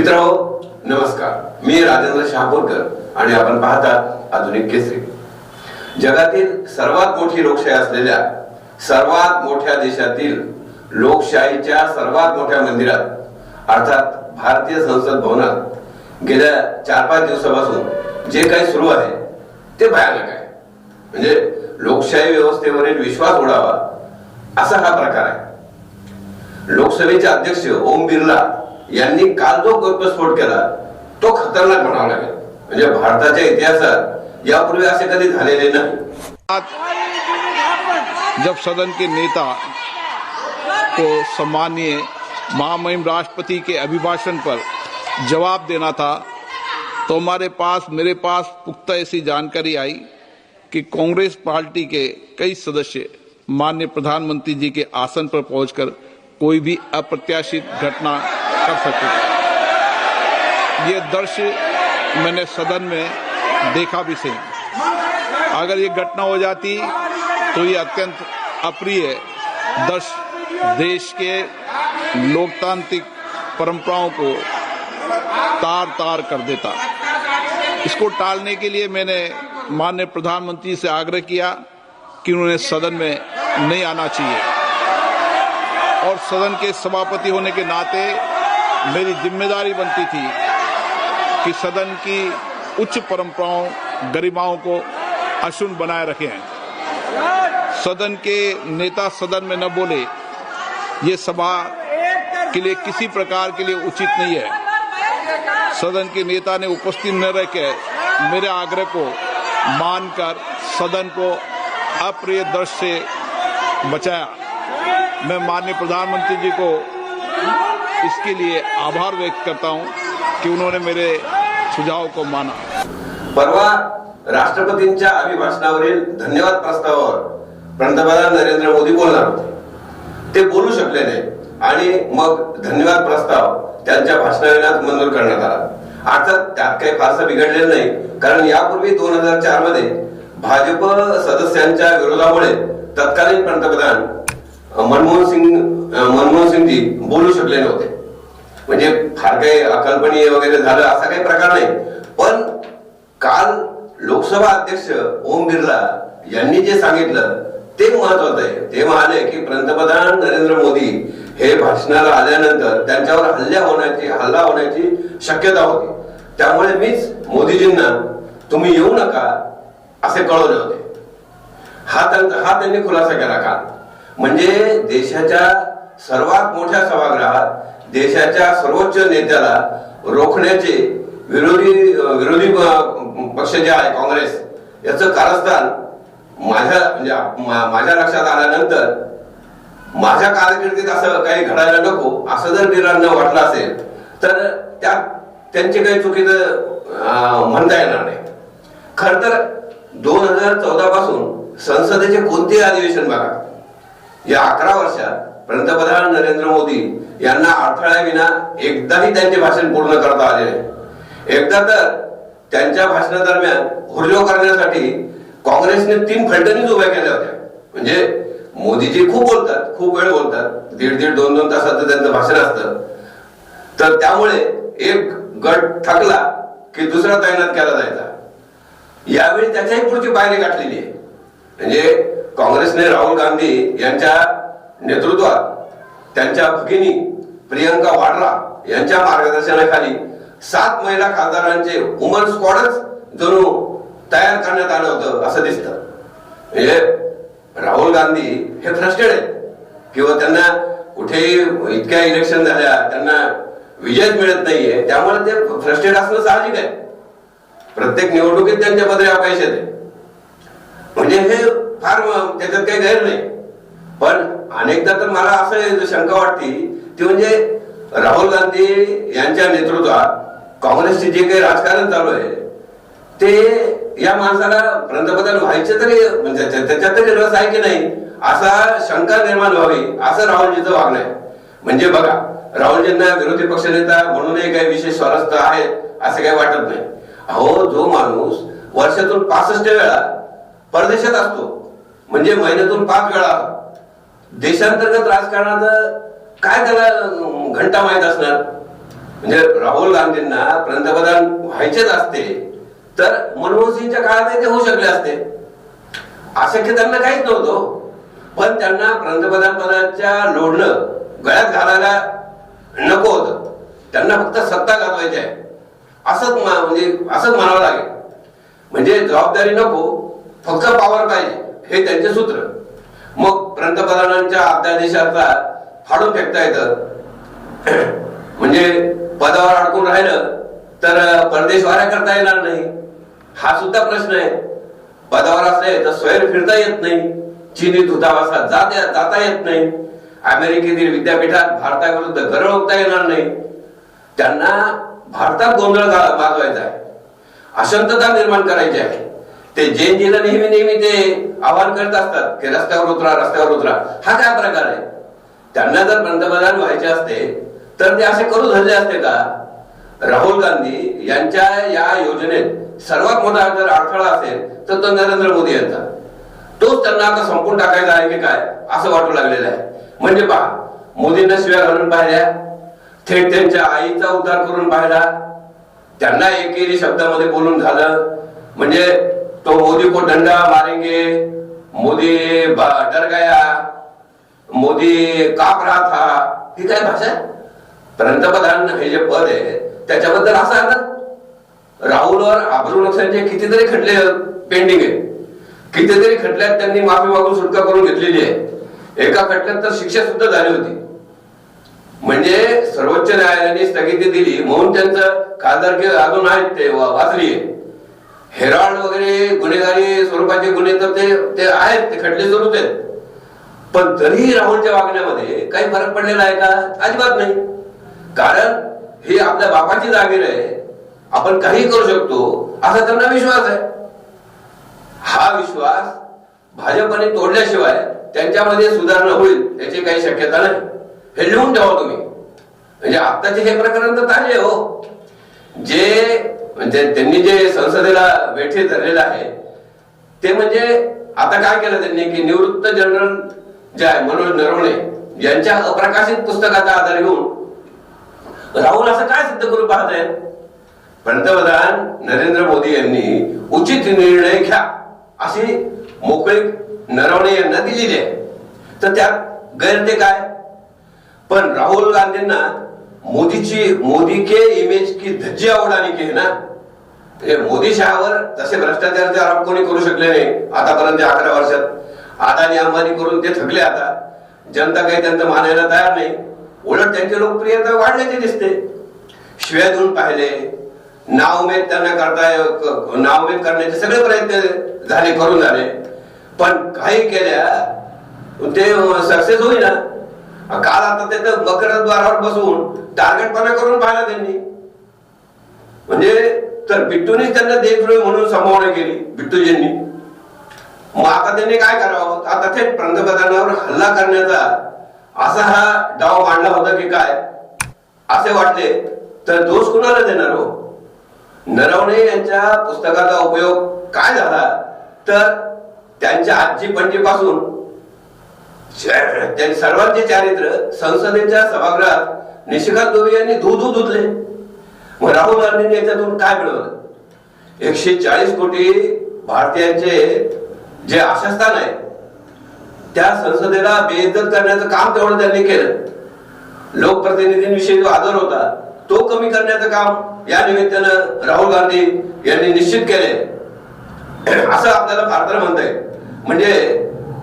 मित्र हो, नमस्कार. मी राजेंद्र शहापूरकर आणि आपण पाहतात आधुनिक केसरी. जगातील सर्वात मोठी लोकशाही असलेल्या सर्वात मोठ्या देशातील लोकशाहीच्या सर्वात मोठ्या मंदिरात अर्थात भारतीय संसद भवनात गेल्या चार पाच दिवसापासून जे काही सुरू आहे ते भयानक आहे. म्हणजे लोकशाही व्यवस्थेवरील विश्वास उडावा असा हा प्रकार आहे. लोकसभेचे अध्यक्ष ओम बिर्ला यांनी काल जो गप्पस्फोट केला तो खतरनाक म्हणावा लागेल. म्हणजे भारताच्या इतिहासात यापूर्वी असे कधी झालेले नाही. जब सदन के नेता को सम्मानीय महामहिम राष्ट्रपति के अभिभाषण पर जवाब देना था तो हमारे पास, मेरे पास पुख्ता ऐसी जानकारी आई कि कांग्रेस पार्टी के कई सदस्य माननीय प्रधानमंत्री जी के आसन पर पहुंचकर कोई भी अप्रत्याशित घटना कर सकते ये दृश्य मैंने सदन में देखा भी सही। अगर ये घटना हो जाती तो ये अत्यंत अप्रिय दस देश के लोकतांत्रिक परंपराओं को तार तार कर देता। इसको टालने के लिए मैंने माननीय प्रधानमंत्री से आग्रह किया कि उन्होंने सदन में नहीं आना चाहिए। और सदन के सभापति होने के नाते मेरी ज़िम्मेदारी बनती थी कि सदन की उच्च परंपराओं, गरिमाओं को अशुन बनाए रखें। सदन के नेता सदन में न बोले, ये सभा के लिए किसी प्रकार के लिए उचित नहीं है। सदन के नेता ने उपस्थित न रह के मेरे आग्रह को मानकर सदन को अप्रिय दृश्य से बचाया। मैं माननीय प्रधानमंत्री जी को इसके लिए आभार व्यक्त करता हूं कि उन्होंने मेरे सुझाव को माना। परवा राष्ट्रपतींच्या अभिभाषणावरील धन्यवाद प्रस्तावावर पंतप्रधान नरेंद्र मोदी बोलणार होते. ते बोलू शकले नाही आणि मग धन्यवाद प्रस्ताव त्यांच्या भाषणाविनाच मंजूर करण्यात आला. अर्थात त्यात काही फारसं बिघडलेलं नाही कारण यापूर्वी दोन हजार चारमध्ये भाजप सदस्यांच्या विरोधामुळे तत्कालीन पंतप्रधान मनमोहन सिंग मनमोहन सिंगजी बोलू शकले नव्हते. म्हणजे फार काही अकल्पनीय वगैरे झालं असा काही प्रकार नाही. पण काल लोकसभा अध्यक्ष ओम बिर्ला यांनी जे सांगितलं ते महत्वाचं आहे. ते म्हणाले की पंतप्रधान नरेंद्र मोदी हे भाषणाला आल्यानंतर त्यांच्यावर हल्ल्या होण्याची हल्ला होण्याची शक्यता होती. त्यामुळे मीच मोदीजींना तुम्ही येऊ नका असे कळवले होते. हा त्यां- हा त्यांनी खुलासा केला काल. म्हणजे देशाच्या सर्वात मोठ्या सभागृहात देशाच्या सर्वोच्च नेत्याला रोखण्याचे विरोधी विरोधी पक्ष जे आहे काँग्रेस याचं कारस्थान माझ्या म्हणजे मा- माझ्या लक्षात आल्यानंतर माझ्या कारकिर्दीत असं काही घडायला नको असं जर बिरांना वाटलं असेल तर त्या त्यांचे काही चुकीचं म्हणता येणार नाही. खर तर दोन हजार चौदा पासून संसदेचे कोणतेही अधिवेशन बघा या अकरा वर्षात पंतप्रधान नरेंद्र मोदी यांना अडथळ्याविना एकदाही त्यांचे भाषण पूर्ण करता आले नाही. एकदा तर त्यांच्या भाषणादरम्यान हुरलो करण्यासाठी काँग्रेसने तीन फलटणीच उभ्या केल्या होत्या. म्हणजे मोदीजी खूप बोलतात खूप वेळ बोलतात. दीड दीड दोन दोन तासाचं त्यांचं भाषण असतं. तर त्यामुळे एक गट थकला की दुसरा तैनात केला जायचा. यावेळी त्याच्याही पुढची पायरी गाठलेली आहे. म्हणजे काँग्रेसने राहुल गांधी यांच्या नेतृत्वात त्यांच्या भगिनी प्रियंका वाड्रा यांच्या मार्गदर्शनाखाली सात महिला खासदारांचे वुमन स्क्वॉडच जणू तयार करण्यात आलं होतं असं दिसतं. म्हणजे राहुल गांधी हे फ्रस्टेड आहेत. किंवा त्यांना कुठेही इतक्या इलेक्शन झाल्या त्यांना विजयच मिळत नाहीये त्यामुळे ते फ्रस्टेड असणं साहजिक आहे. प्रत्येक निवडणुकीत त्यांच्या पदरी अपयश येते. म्हणजे हे फार त्याच्यात काही गैर नाही. पण अनेकदा तर मला असं शंका वाटते ती म्हणजे राहुल गांधी यांच्या नेतृत्वात काँग्रेसचे जे काही राजकारण चालू आहे ते या माणसाला पंतप्रधान व्हायचे तरी म्हणजे त्याच्यात तरी रस आहे की नाही असा शंका निर्माण व्हावी असं राहुलजीचं वागणं आहे. म्हणजे बघा राहुलजींना विरोधी पक्षनेता म्हणूनही काही विशेष स्वारस्य आहे असं काही वाटत नाही. अहो जो माणूस वर्षातून पासष्ट वेळा परदेशात असतो म्हणजे महिन्यातून पाच वेळा. देशांतर्गत राजकारणाचं काय त्याला घंटा माहीत असणार? म्हणजे राहुल गांधींना पंतप्रधान व्हायचेच असते तर मनमोहन सिंगच्या काळात ते होऊ शकले असते. अशक्य त्यांना काहीच नव्हतं. पण त्यांना पंतप्रधान पदाच्या लोढणं गळ्यात घालायला नको होतं. त्यांना फक्त सत्ता गाजवायची आहे. असंच मा- म्हणजे असंच म्हणावं लागेल. म्हणजे जबाबदारी नको फक्त पॉवर पाहिजे. हे त्यांचे सूत्र. मग पंतप्रधानांच्या अध्यादेशाचा फाडून फेकता येतं. म्हणजे पदावर अडकून राहिलं तर परदेश वाऱ्या करता येणार नाही. हा सुद्धा प्रश्न आहे. पदावर असले तर स्वयं फिरता येत नाही. चीनी दूतावासात जात जाता येत नाही. अमेरिकेतील विद्यापीठात भारताविरुद्ध गरळ ओकता येणार नाही. त्यांना भारतात गोंधळ झाला बाजवायचा आहे. अशांतता निर्माण करायची आहे. ते जैनजीला नेहमी नेहमी ते आवाहन करत असतात की रस्त्यावर उतरा रस्त्यावर उतरा. हा काय प्रकार आहे? त्यांना जर पंतप्रधान व्हायचे असते तर ते असे करू धरले असते का? राहुल गांधी यांच्या या योजनेत सर्वात मोठा जर अडथळा असेल तर तो नरेंद्र मोदी यांचा. तोच त्यांना आता संपून टाकायचा आहे की काय? असं वाटू लागलेलं आहे. म्हणजे पहा मोदींना शिव्या घालून पाहिल्या थेट त्यांच्या आईचा उद्धार करून पाहिला त्यांना एकेरी शब्दामध्ये बोलून झालं. म्हणजे तो मोदी को डंडा मारेंगे। मोदी डर गया। मोदी काप रहा था। ही काय भाषा पंतप्रधान हे जे पद आहे त्याच्याबद्दल असं आहे ना? राहुलवर आबरू नक्षांचे कितीतरी खटले पेंडिंग आहे कितीतरी खटल्यात त्यांनी माफी मागून सुटका करून घेतलेली आहे. एका खटल्यात तर शिक्षा सुद्धा झाली होती. म्हणजे सर्वोच्च न्यायालयाने स्थगिती दिली म्हणून त्यांचं खासदारकी अजून आहेत ते वाचली आहे हेराल्ड वगैरे गुन्हेगारी स्वरूपाचे गुन्हे तर ते ते आहेत ते खटले सुरूच आहेत. पण तरीही राहुलच्या वागण्यामध्ये काही फरक पडलेला आहे का? अजिबात नाही. कारण ही आपल्या बापाची जागीर आहे. आपण काही करू शकतो असा त्यांना विश्वास आहे. हा विश्वास भाजपने तोडल्याशिवाय त्यांच्यामध्ये सुधारणा होईल याची काही शक्यता नाही. हे लिहून ठेवा तुम्ही. म्हणजे आत्ताचे हे प्रकरण तर ताजे आहे हो. जे म्हणजे त्यांनी जे संसदेला वेठे धरलेलं आहे ते म्हणजे आता काय केलं त्यांनी की निवृत्त जनरल जे आहे मनोज नरवणे यांच्या अप्रकाशित पुस्तकाचा आधार घेऊन राहुल असं काय सिद्ध करू पाहत आहे पंतप्रधान नरेंद्र मोदी यांनी उचित निर्णय घ्या अशी मोकळी नरवणे यांना दिलेली आहे. तर त्यात गैर ते काय? पण राहुल गांधींना मोदीची मोदी के इमेज की धज्जी आवडानी की है ना? मोदी शहावर तसे भ्रष्टाचाराचे आरोप कोणी करू शकले नाही आतापर्यंत अकरा वर्षात अदानी अंबानी करून ते थकले आता जनता काही त्यांचं मानायला तयार नाही. उलट त्यांची लोकप्रियता वाढल्याची दिसते. शिव्या देऊन पाहिले नावमेद त्यांना करता नावमेद करण्याचे सगळे प्रयत्न झाले करून झाले. पण काही केल्या ते सक्सेस होईना. काल आता ते तर बसून बसून टार्गेटपणा करून पाहिला त्यांनी. म्हणजे तर बिट्टूने त्यांना देशद्रोही म्हणून समोर केली बिट्टूजींनी मग आता त्यांनी काय करावं? आता थेट पंतप्रधानावर हल्ला करण्याचा असा हा डाव मांडला होता की काय? असे वाटले. तर दोष कुणाला देणार हो? नरवणे यांच्या पुस्तकाचा उपयोग काय झाला? तर त्यांच्या आजी पणजीपासून त्यांनी सर्वांचे चारित्र संसदेच्या सभागृहात निशिकांत दुबे यांनी धू धू धुतले. मग राहुल गांधींनी याच्यातून काय मिळवलं? एकशे चाळीस कोटी भारतीयांचे जे आशास्थान आहे त्या संसदेला बेइज्जत करण्याचं काम तेवढं त्यांनी केलं. लोकप्रतिनिधींविषयी जो आदर होता तो कमी करण्याचं काम या निमित्तानं राहुल गांधी यांनी निश्चित केले. असं आपल्याला भारताला म्हणता येईल. म्हणजे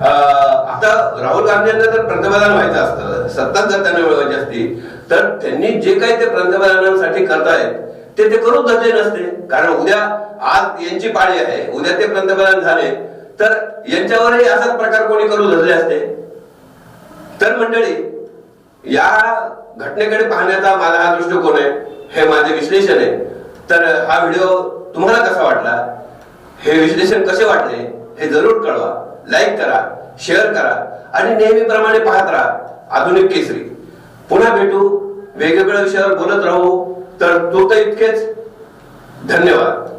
आता राहुल गांधी यांना जर पंतप्रधान व्हायचं असतं सत्ता जर त्यांना मिळवायची असती तर त्यांनी जे काही ते पंतप्रधानांसाठी करतायत ते ते करू धरले नसते. कारण उद्या आज यांची पाळी आहे उद्या ते पंतप्रधान झाले तर यांच्यावरही असाच प्रकार कोणी करू धरले असते? तर मंडळी या घटनेकडे पाहण्याचा माझा हा दृष्टिकोन आहे हे माझे विश्लेषण आहे. तर हा व्हिडिओ तुम्हाला कसा वाटला? हे विश्लेषण कसे वाटले? हे जरूर कळवा. लाईक करा शेअर करा आणि नेहमीप्रमाणे पाहत राहा. आधुनिक केसरी. पुन्हा भेटू. वेगवेगळ्या विषयावर बोलत राहू. तर तो तर इतकेच. धन्यवाद.